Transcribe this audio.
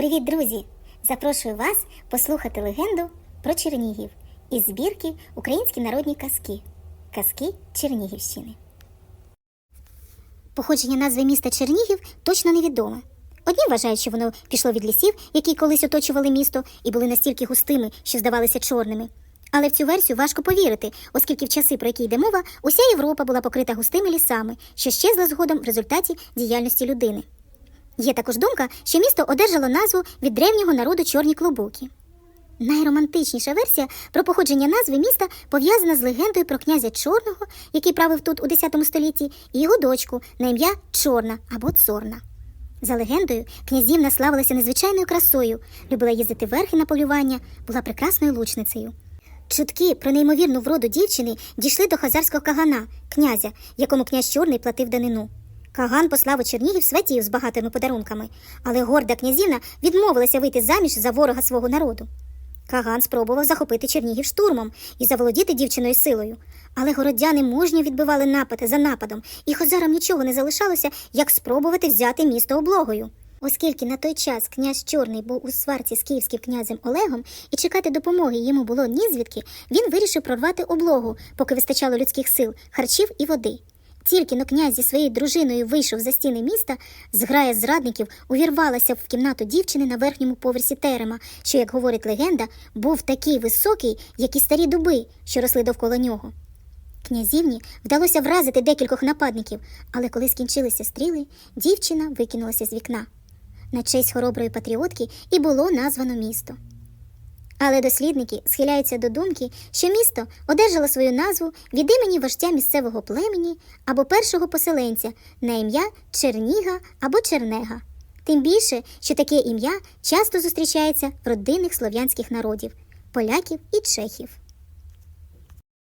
Привіт, друзі! Запрошую вас послухати легенду про Чернігів із збірки Українські народні казки. Казки Чернігівщини. Походження назви міста Чернігів точно невідоме. Одні вважають, що воно пішло від лісів, які колись оточували місто, і були настільки густими, що здавалися чорними. Але в цю версію важко повірити, оскільки в часи, про які йде мова, уся Європа була покрита густими лісами, що щезла згодом в результаті діяльності людини. Є також думка, що місто одержало назву від древнього народу чорні клобуки. Найромантичніша версія про походження назви міста пов'язана з легендою про князя Чорного, який правив тут у X столітті, і його дочку на ім'я Чорна або Цорна. За легендою, князівна славилася незвичайною красою, любила їздити верхи на полювання, була прекрасною лучницею. Чутки про неймовірну вроду дівчини дійшли до хазарського кагана, князя, якому князь Чорний платив данину. Каган послав у Чернігів сватів з багатими подарунками, але горда князівна відмовилася вийти заміж за ворога свого народу. Каган спробував захопити Чернігів штурмом і заволодіти дівчиною силою. Але городяни мужньо відбивали напади за нападом, і хозарам нічого не залишалося, як спробувати взяти місто облогою. Оскільки на той час князь Чорний був у сварці з київським князем Олегом і чекати допомоги йому було ні звідки, він вирішив прорвати облогу, поки вистачало людських сил, харчів і води. Тільки но князь зі своєю дружиною вийшов за стіни міста, зграя зрадників увірвалася в кімнату дівчини на верхньому поверсі терема, що, як говорить легенда, був такий високий, як і старі дуби, що росли довкола нього. Князівні вдалося вразити декількох нападників, але коли скінчилися стріли, дівчина викинулася з вікна. На честь хороброї патріотки і було названо місто. Але дослідники схиляються до думки, що місто одержало свою назву від імені вождя місцевого племені або першого поселенця на ім'я Черніга або Чернега. Тим більше, що таке ім'я часто зустрічається в родинних слов'янських народів поляків і чехів.